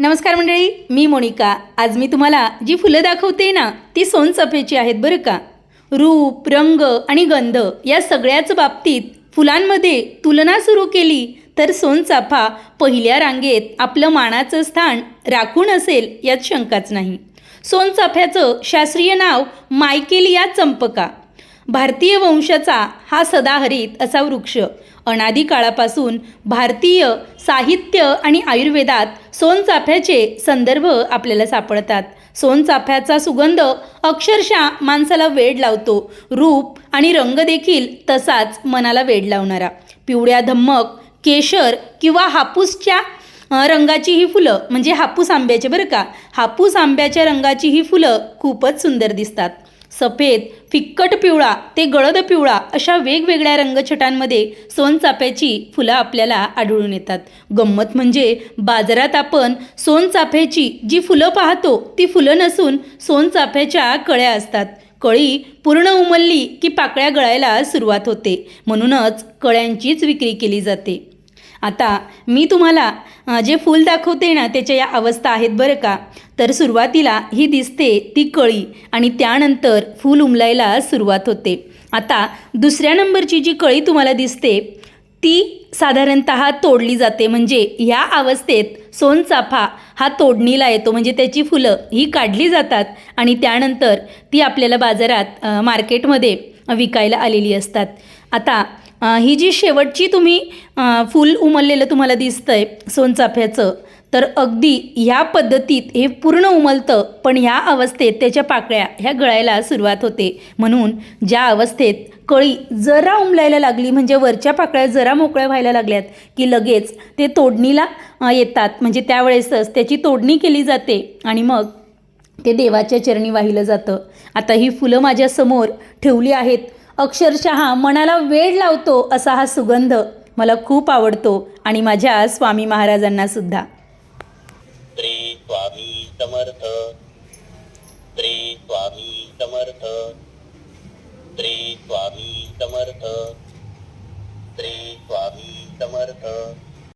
नमस्कार मंडळी मी मोनिका. आज मी तुम्हाला जी फुलं दाखवते ना ती सोनचाफ्याची आहेत बरं का. रूप रंग आणि गंध या सगळ्याच बाबतीत फुलांमध्ये तुलना सुरू केली तर सोनचाफा पहिल्या रांगेत आपलं मानाचं स्थान राखून असेल यात शंकाच नाही. सोनचाफ्याचं शास्त्रीय नाव मायकेलिया चंपका. भारतीय वंशाचा हा सदाहरित असा वृक्ष. अनादी काळापासून भारतीय साहित्य आणि आयुर्वेदात सोनचाफ्याचे संदर्भ आपल्याला सापडतात. सोनचाफ्याचा सुगंध अक्षरशः माणसाला वेड लावतो. रूप आणि रंग देखील तसाच मनाला वेड लावणारा. पिवळ्या धम्मक केशर किंवा हापूसच्या रंगाची ही फुलं म्हणजे हापूस आंब्याचे बरं का? हापूस आंब्याच्या रंगाची ही फुलं खूपच सुंदर दिसतात. सफेद फिक्कट पिवळा ते गळद पिवळा अशा वेगवेगळ्या रंगछटांमध्ये सोनचाफ्याची फुलं आपल्याला आढळून येतात. गंमत म्हणजे बाजारात आपण सोनचाफ्याची जी फुलं पाहतो ती फुलं नसून सोनचाफ्याच्या कळ्या असतात. कळी पूर्ण उमलली की पाकळ्या गळायला सुरुवात होते. म्हणूनच कळ्यांचीच विक्री केली जाते. आता मी तुम्हाला जे फूल दाखवते ना त्याच्या या अवस्था आहेत बरं का? तर सुरुवातीला ही दिसते ती कळी आणि त्यानंतर फूल उमलायला सुरुवात होते. आता दुसऱ्या नंबरची जी कळी तुम्हाला दिसते ती साधारणत तोडली जाते. म्हणजे ह्या अवस्थेत सोनचाफा हा तोडणीला येतो. म्हणजे त्याची फुलं ही काढली जातात आणि त्यानंतर ती आपल्याला बाजारात मार्केटमध्ये विकायला आलेली असतात. आता ही जी शेवटची तुम्ही फूल उमललेलं तुम्हाला दिसतं आहे सोनचाफ्याचं तर अगदी ह्या पद्धतीत हे पूर्ण उमलतं पण ह्या अवस्थेत त्याच्या पाकळ्या ह्या गळायला सुरुवात होते. म्हणून ज्या अवस्थेत कळी जरा उमलायला लागली म्हणजे वरच्या पाकळ्या जरा मोकळ्या व्हायला लागल्यात की लगेच ते तोडणीला येतात. म्हणजे त्यावेळेसच त्याची तोडणी केली जाते आणि मग ते देवाच्या चरणी वाहिलं जातं. आता ही फुलं माझ्यासमोर ठेवली आहेत. अक्षरशः मनाला वेळ लावतो असा हा सुगंध मला खूप आवडतो आणि माझ्या स्वामी महाराजांना सुद्धा. श्री स्वामी समर्थ. श्री स्वामी समर्थ. श्री स्वामी समर्थ. श्री स्वामी समर्थ.